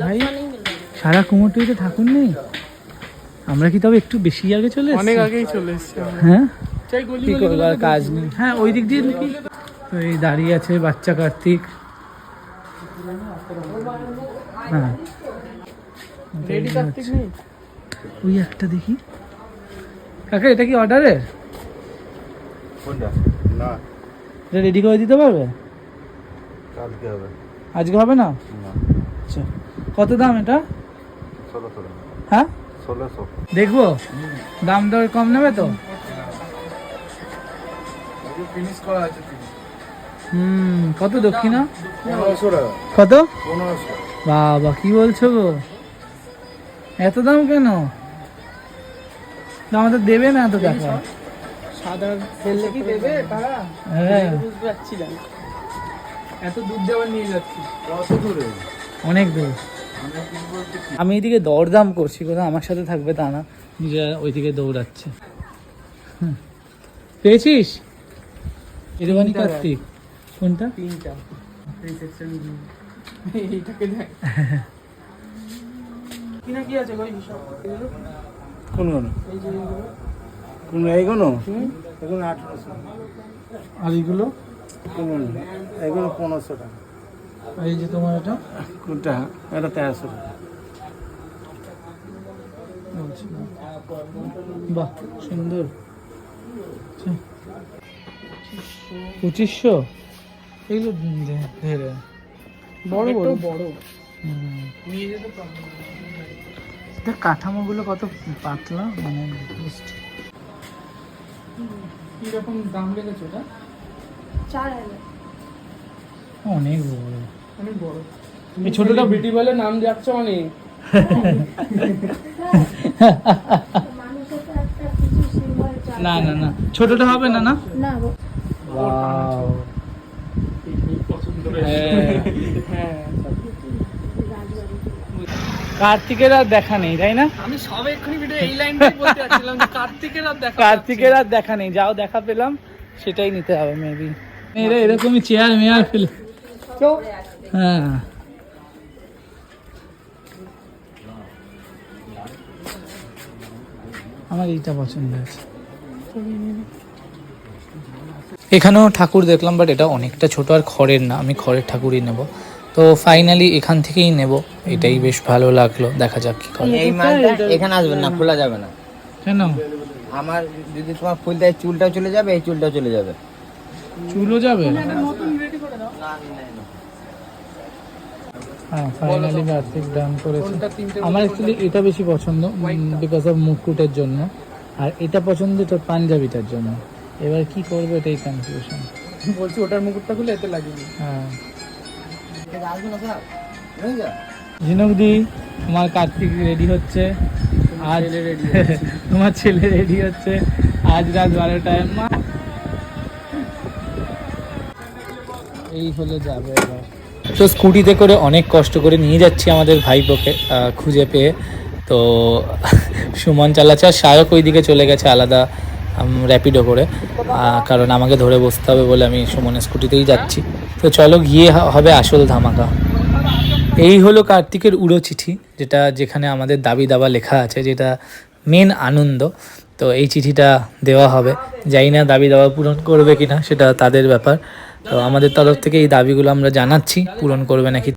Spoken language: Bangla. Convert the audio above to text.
ভাই সারা কুমোরটুইতে ঠাকুর নেই আমরা কি তবে একটু বেশি আগে চলে? অনেক আগেই চলে এসছে হ্যাঁ? কি কাজ নেই। হ্যাঁ ওই দিক দিয়ে ঢুকি তো এই দাঁড়িয়ে আছে বাচ্চা কার্তিক। হ্যাঁ। রেডি কার্তিক নেই? ওই একটা দেখি। কাকা এটা কি অর্ডারের না। এটা রেডি করে দিতে পারবে? আজকে হবে না? না। কত দাম এটা? হ্যাঁ? দেখব? দাম দর কম নেবে তো? ফিনিশ করা আছে হুম কত দক্ষিণা? কত? বাবা কি বলছো গো? এত দাম কেন? তো দেবে না এত টাকা। সাদা ফেললে কি দেবে তারা? হ্যাঁ। বুঝতে এত দুধ দেওয়ার নিয়ে যাচ্ছি। কত দূরে। অনেক দূর। আমি এদিকে দরদাম করছি কোথাও আমার সাথে থাকবে তা না। নিজে ওইদিকে দৌড়াচ্ছে। পেয়েছিস? এরবানি কার্তিক কোনটা? তিনটা। কিনা এইগুলো? এগুলো আঠারোশো। আর এইগুলো? এগুলো পনেরোশো টাকা। এই যে তোমার এটা? কোনটা? এটা তেরোশো টাকা বাহ সুন্দর। পঁচিশশো? এগুলো ধেরে বড় বড়। বড়। কাঠামোগুলো কত পাতলা মানে কীরকম দাম লেগেছে ওটা? চার হাজার। অনেক বড়। অনেক বড়। এই ছোটটা বিটি বলে নাম যাচ্ছে অনেক চাই না না না। ছোটটা হবে না না? হ্যাঁ। কার্তিকের আর দেখা নেই তাই না? আমি সব এক্ষুনি ভিডিও এই লাইনটাই বলতে যাচ্ছিলাম কার্তিকের আর দেখা কার্তিকের আর দেখা নেই যাও দেখা পেলাম সেটাই নিতে হবে মেবি এরা এরকমই চেয়ার মেয়ার ফেলে। হ্যাঁ। আমার এইটা পছন্দ আছে এখানেও ঠাকুর দেখলাম বাট এটা অনেকটা ছোট আর খড়ের না আমি খড়ের ঠাকুরই নেব। তো ফাইনালি এখান থেকেই নেব এটাই বেশ ভালো লাগল দেখা যাক কি করে। এই মালটা এখানে আসবে না খোলা যাবে না। কেন? আমার যদি তোমার ফুল দেয় চুলটাও চলে যাবে এই চুলটাও চলে যাবে। চুলও যাবে? হ্যাঁ ফাইনালি কার্তিক ডান করেছে। আমার অ্যাকচুয়ালি এটা বেশি পছন্দ বিকজ অফ মুকুটের জন্য। আর এটা পছন্দ এটা পাঞ্জাবিটার জন্য। এবার কি করব এটাই কনফিউশন বলছি ওটার মুকুটটা খুলে এতে লাগিয়ে হ্যাঁ। আসবে না স্যার বুঝলে ঝিনুক দি তোমার কার্তিক রেডি হচ্ছে। আজ তোমার ছেলে রেডি হচ্ছে। আজ রাত বারোটায়। মা এই হলে যাবে তো স্কুটিতে করে অনেক কষ্ট করে নিয়ে যাচ্ছি আমাদের ভাইপোকে খুঁজে পেয়ে। তো সুমন চালাচ্ছে, আর সায়ক ওইদিকে চলে গেছে আলাদা র্যাপিডো করে। কারণ আমাকে ধরে বসতে হবে বলে আমি সুমনের স্কুটিতেই যাচ্ছি। তো চলো গিয়ে হবে আসল ধামাকা। এই হলো কার্তিকের উড়ো চিঠি যেটা যেখানে আমাদের দাবি দাবা লেখা আছে, যেটা মেন আনন্দ। তো এই চিঠিটা দেওয়া হবে। জানি না দাবি দাবা পূরণ করবে কিনা, সেটা তাদের ব্যাপার। তো আমাদের তরফ থেকে এই দাবিগুলো আমরা জানাচ্ছি পূরণ করবে নাকি